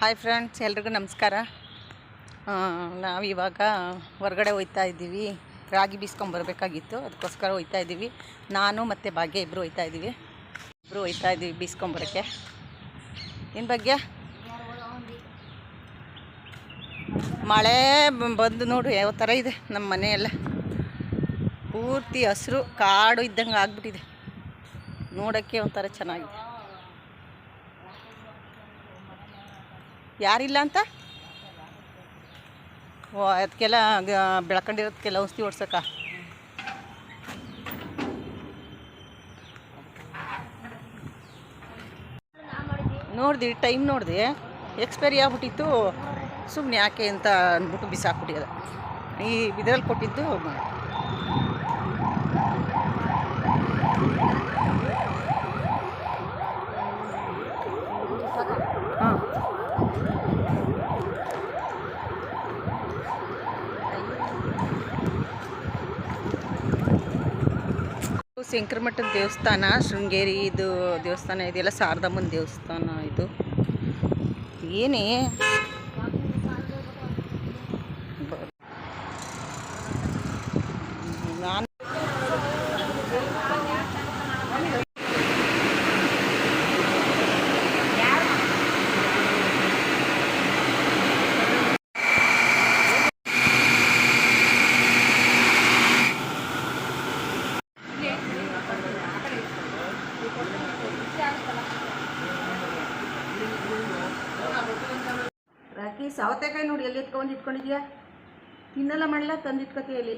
Hi friends ಎಲ್ರಿಗೂ ನಮಸ್ಕಾರ. ನಾವು ನಾವಿವಾಗ ಹೊರಗಡೆ ಹೋಯ್ತಾ ಇದ್ದೀವಿ. ರಾಗಿ ಬೀಸ್ಕೊಂಬರ್ಬೇಕಾಗಿತ್ತು ಅದಕ್ಕೋಸ್ಕರ ಹೋಯ್ತಾ ಇದ್ದೀವಿ. ನಾನು ಮತ್ತು ಭಾಗ್ಯ ಇಬ್ಬರು ಹೋಯ್ತಾ ಇದ್ದೀವಿ. ಇಬ್ಬರು ಹೋಯ್ತಾ ಇದ್ದೀವಿ ಬೀಸ್ಕೊಂಬರೋಕ್ಕೆ ಏನು ಭಾಗ್ಯ? ಮಳೆ ಬಂದು ನೋಡು, ಯಾವ ಥರ ಇದೆ ನಮ್ಮ ಮನೆಯೆಲ್ಲ. ಪೂರ್ತಿ ಹಸಿರು, ಕಾಡು ಇದ್ದಂಗೆ ಆಗಿಬಿಟ್ಟಿದೆ. ನೋಡೋಕ್ಕೆ ಒಂಥರ ಚೆನ್ನಾಗಿದೆ. ಯಾರಿಲ್ಲ ಅಂತ ಓ ಅದಕ್ಕೆಲ್ಲ ಬೆಳ್ಕೊಂಡಿರೋದಕ್ಕೆಲ್ಲ ಔಷಧಿ ಓಡ್ಸಕ್ಕ ನೋಡಿದೆ, ಟೈಮ್ ನೋಡಿದೆ? ಎಕ್ಸ್ಪೈರಿ ಆಗ್ಬಿಟ್ಟಿತ್ತು. ಸುಮ್ಮನೆ ಯಾಕೆ ಅಂತ ಅಂದ್ಬಿಟ್ಟು ಬಿಸಾಕ್ಬಿಟ್ಟಿದೆ. ಈ ಇದರಲ್ಲಿ ಕೊಟ್ಟಿದ್ದು ಶಂಕರಮಠದ ದೇವಸ್ಥಾನ ಶೃಂಗೇರಿ ಇದು ದೇವಸ್ಥಾನ ಇದೆಯಲ್ಲ ಶಾರದಮ್ಮನ ದೇವಸ್ಥಾನ ಇದು. ಏನೇ ಸೌತೆಕಾಯಿ ನೋಡಿ ಎಲ್ಲಿ ಎತ್ಕೊಂಡು ಇಟ್ಕೊಂಡಿದ್ಯಾ? ತಿನ್ನಲ್ಲ ಮಾಡಲ್ಲ ತಂದಿಟ್ಕೊತೀಯ ಇಲ್ಲಿ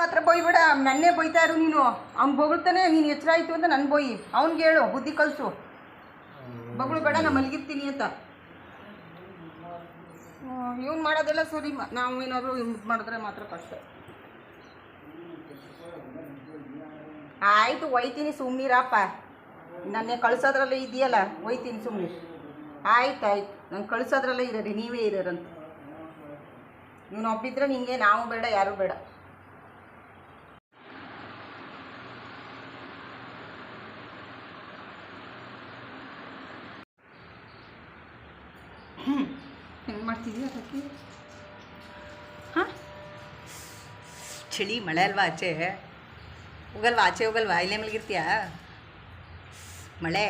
ಮಾತ್ರ ಬೈಬೇಡ ನನ್ನೇ ಬೈತಾ ಇರು ನೀನು. ಅವ್ನು ಬೊಗಳ್ತಾನೆ, ನೀನು ಎಚ್ಚರ ಆಯಿತು ಅಂತ ನನ್ನ ಬೋಯಿ. ಅವ್ನಿಗೆ ಹೇಳು ಬುದ್ಧಿ ಕಲಿಸು. ಬಗಳು ಬೇಡ ನಾನು ಮಲಗಿರ್ತೀನಿ ಅಂತ. ಇವ್ನು ಮಾಡೋದೆಲ್ಲ ಸರಿ ನಾವು ಏನಾದರೂ ಮಾಡಿದ್ರೆ ಮಾತ್ರ ಕಷ್ಟ. ಆಯಿತು, ಒಯ್ತೀನಿ ಸುಮ್ಮನಿರಪ್ಪ ನನ್ನೇ ಕಳ್ಸೋದ್ರಲ್ಲಿ ಇದೆಯಲ್ಲ, ಒಯ್ತೀನಿ ಸುಮ್ಮನೆ ಆಯ್ತು ಆಯ್ತು ನಂಗೆ ಕಳ್ಸೋದ್ರಲ್ಲೇ ಇರೋರಿ, ನೀವೇ ಇರೋರಂತ. ನೀನು ಒಬ್ಬಿದ್ರೆ ನಿಮಗೆ ನಾವು ಬೇಡ, ಯಾರು ಬೇಡ. ಹೆಂಗೆ ಮಾಡ್ತಿದ್ಯಾ ಅದಕ್ಕೆ ಹಾಂ? ಚಳಿ, ಮಳೆ ಅಲ್ವಾ ಆಚೆ? ಹೋಗಲ್ವಾ ಆಚೆ ಹೋಗಲ್ವಾ? ಇಲ್ಲೇ ಮಲಗಿರ್ತೀಯಾ? ಮಳೆ?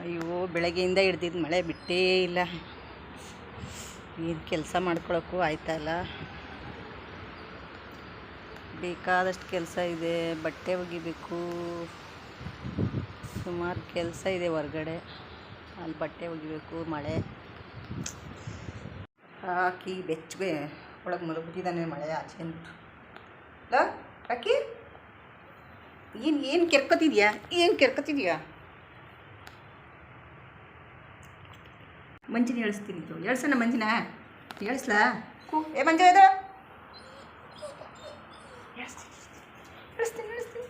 ಅಯ್ಯೋ, ಬೆಳಗ್ಗೆಯಿಂದ ಹಿಡ್ದಿದ್ದು ಮಳೆ ಬಿಟ್ಟೇ ಇಲ್ಲ. ಏನು ಕೆಲಸ ಮಾಡ್ಕೊಳಕ್ಕೂ ಆಯ್ತಾ ಇಲ್ಲ. ಬೇಕಾದಷ್ಟು ಕೆಲಸ ಇದೆ, ಬಟ್ಟೆ ಒಗಿಬೇಕು. ಸುಮಾರು ಕೆಲಸ ಇದೆ ಹೊರಗಡೆ. ಅಲ್ಲಿ ಬಟ್ಟೆ ಒಗಿಬೇಕು, ಮಳೆ. ಹಾಕಿ ಬೆಚ್ಚಗೆ ಒಳಗೆ ಮಲಗಿದ್ದಾನೆ ಮಳೆ ಆಚೆ ಅಲ್ಲ ಅಕ್ಕಿ ಏನು ಏನು ಕೆರ್ಕೊತಿದ್ಯಾ? ಏನು ಕೆರ್ಕೊತಿದ್ಯಾ? ಮಂಜಿನ ಹೇಳಿಸ್ತೀನಿ ಹೇಳ್ಸಣ ಮಂಜಿನ? ಹೇಳಿಸ್ಲಾ ಕೂ ಏ ಮಂಜು ಹೇಳಿಸ್ತೀನಿ ಹೇಳಿಸ್ತೀನಿ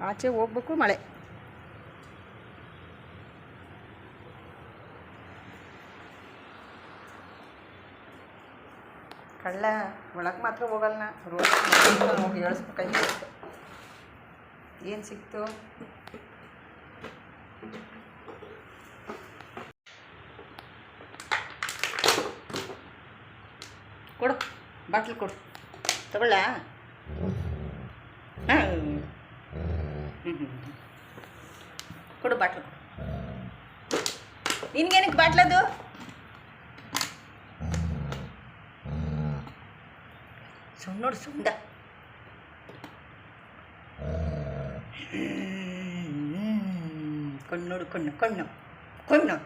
ಆಚೆ ಹೋಗ್ಬೇಕು ಮಳೆ. ಕಳ್ಳ ಒಳಗೆ ಮಾತ್ರ ಹೋಗಲ್ಲ ರೋಡ್ ಹೋಗಿ ಹೇಳಿಸ್ಬೇಕಾಗಿತ್ತು ಏನು ಸಿಕ್ತು? ಕೊಡು ಬಾಟ್ಲ್ ಕೊಡು. ತಗೊಳ್ಳ? ಕೊಡು ಬಾಟ್ಲು. ನಿನ್ಗೇನಕ್ಕೆ ಬಾಟ್ಲದು ಸುಣ್ಣ ನೋಡು ಸುಂದ ಕಣ್ಣು ಕಣ್ಣು ಕಣ್ಣು ಕಣ್ಣು.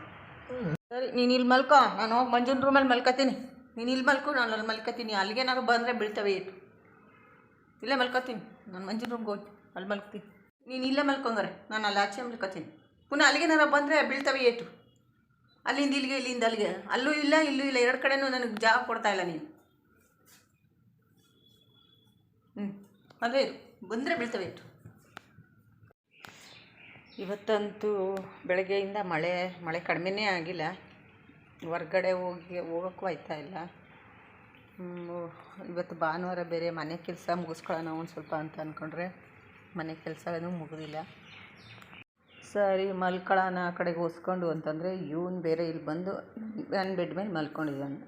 ಸರಿ, ನೀನು ಇಲ್ಲಿ ಮಲ್ಕೋ. ನಾನು ಹೋಗಿ ಮಂಜುನ ರೂಮಲ್ಲಿ ಮಲ್ಕೋತೀನಿ. ನೀನು ಇಲ್ಲಿ ಮಲ್ಕೊ, ನಾನು ಅಲ್ಲಿ ಮಲ್ಕೋತೀನಿ. ಅಲ್ಲಿಗೇನಾದ್ರು ಬಂದರೆ ಬೀಳ್ತವೆ ಏಟು ಇಲ್ಲೇ ಮಲ್ಕೋತೀನಿ. ನಾನು ಮಂಜುನ ರೂಮ್ಗೆ ಹೋಗಿ ಅಲ್ಲಿ ಮಲ್ಕೋತೀನಿ. ನೀನು ಇಲ್ಲೇ ಮಲ್ಕೊಂಗಾರೆ. ನಾನು ಅಲ್ಲಿ ಆಚೆ ಮಲ್ಕೋತೀನಿ. ಪುನಃ ಅಲ್ಲಿಗೇನಾರು ಬಂದರೆ ಬೀಳ್ತವೆ ಏಟು. ಅಲ್ಲಿಂದ ಇಲ್ಲಿಗೆ, ಇಲ್ಲಿಂದ ಅಲ್ಲಿಗೆ. ಅಲ್ಲೂ ಇಲ್ಲ, ಇಲ್ಲೂ ಇಲ್ಲ. ಎರಡು ಕಡೆನೂ ನನಗೆ ಜಾಗ ಕೊಡ್ತಾ ಇಲ್ಲ ನೀನು. ಹ್ಞೂ ಅದೇ ಇರು. ಬಂದರೆ ಬೀಳ್ತವೆ ಇಟ್ಟು ಇವತ್ತಂತೂ ಬೆಳಗ್ಗೆಯಿಂದ ಮಳೆ ಮಳೆ ಕಡಿಮೆನೇ ಆಗಿಲ್ಲ. ಹೊರ್ಗಡೆ ಹೋಗಿ, ಹೋಗೋಕ್ಕೂ ಆಯ್ತಾ ಇಲ್ಲ. ಇವತ್ತು ಭಾನುವಾರ ಬೇರೆ ಮನೆ ಕೆಲಸ ಮುಗಿಸ್ಕೊಳ್ಳೋಣ ಒಂದು ಸ್ವಲ್ಪ ಅಂತ ಅಂದ್ಕೊಂಡ್ರೆ ಮನೆ ಕೆಲಸನೂ ಮುಗಿದಿಲ್ಲ. ಸರಿ, ಮಲ್ಕೊಳ್ಳೋಣ ಆ ಕಡೆಗೆ ಹೊಸ್ಕೊಂಡು ಅಂತಂದರೆ ಇವನು ಬೇರೆ ಇಲ್ಲಿ ಬಂದು ನನ್ನ ಬೆಡ್ ಮೇಲೆ ಮಲ್ಕೊಂಡಿದ್ದಾನೆ.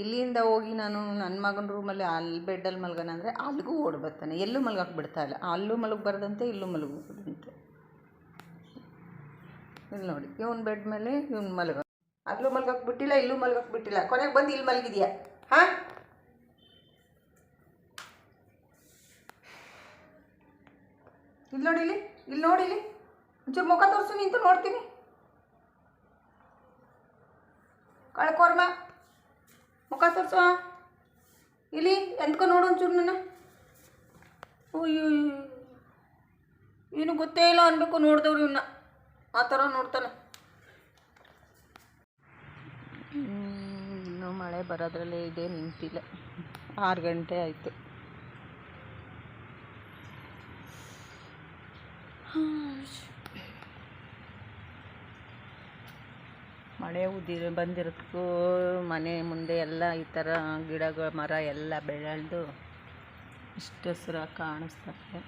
ಇಲ್ಲಿಂದ ಹೋಗಿ ನಾನು ನನ್ನ ಮಗನ ರೂಮಲ್ಲಿ ಅಲ್ಲಿ ಬೆಡ್ಡಲ್ಲಿ ಮಲ್ಗೋಣ ಅಂದರೆ ಅಲ್ಲಿಗೂ ಓಡಿ ಬರ್ತಾನೆ. ಎಲ್ಲೂ ಮಲ್ಗೋಕೆ ಬಿಡ್ತಾ ಇಲ್ಲ. ಅಲ್ಲೂ ಮಲಗಬಾರ್ದಂತೆ, ಇಲ್ಲೂ ಮಲಗಬಾರ್ದಂತೆ. ಇಲ್ಲಿ ನೋಡಿ, ಇವನ್ ಬೆಡ್ ಮೇಲೆ ಇವ್ನು ಮಲಗ. ಅಲ್ಲೂ ಮಲ್ಗೋಕೆ ಬಿಟ್ಟಿಲ್ಲ ಇಲ್ಲೂ ಮಲ್ಗೋಕೆ ಬಿಟ್ಟಿಲ್ಲ ಕೊನೆಗೆ ಬಂದು ಇಲ್ಲಿ ಮಲಗಿದ್ಯಾ? ಹಾಂ? ಇಲ್ಲಿ ನೋಡಿ ಇಲ್ಲಿ ಇಲ್ಲಿ ನೋಡಿ ಇಲ್ಲಿ ಒಂಚೂರು ಮುಖ ತೋರಿಸು, ನಿಂತು ನೋಡ್ತೀನಿ. ಕಳ್ಕೋರ್ಮ. ಮುಖ ತೋರಿಸು ಇಲ್ಲಿ, ಎಂತ್ಕೊ ನೋಡು ಒಂಚೂರು ನನ್ನ. ಅಯ್ಯೋ ಏನು ಗೊತ್ತೇ ಇಲ್ಲ ಅನ್ಬೇಕು ನೋಡಿದವ್ರು ಇವನ್ನ ಆ ಥರ ನೋಡ್ತಾನೆ. ಇನ್ನೂ ಮಳೆ ಬರೋದ್ರಲ್ಲೇ ಇದೆ ನಿಂತಿಲ್ಲ. ಆರು ಗಂಟೆ ಆಯಿತು. ಮಳೆ ಉದಿರ ಬಂದಿರೋದಕ್ಕೂ ಮನೆ ಮುಂದೆ ಎಲ್ಲ ಈ ಥರ ಗಿಡಗಳು, ಮರ ಎಲ್ಲ ಬೆಳೆದು ಇಷ್ಟು ಹಸಿರಾಗಿ ಕಾಣಿಸ್ತದೆ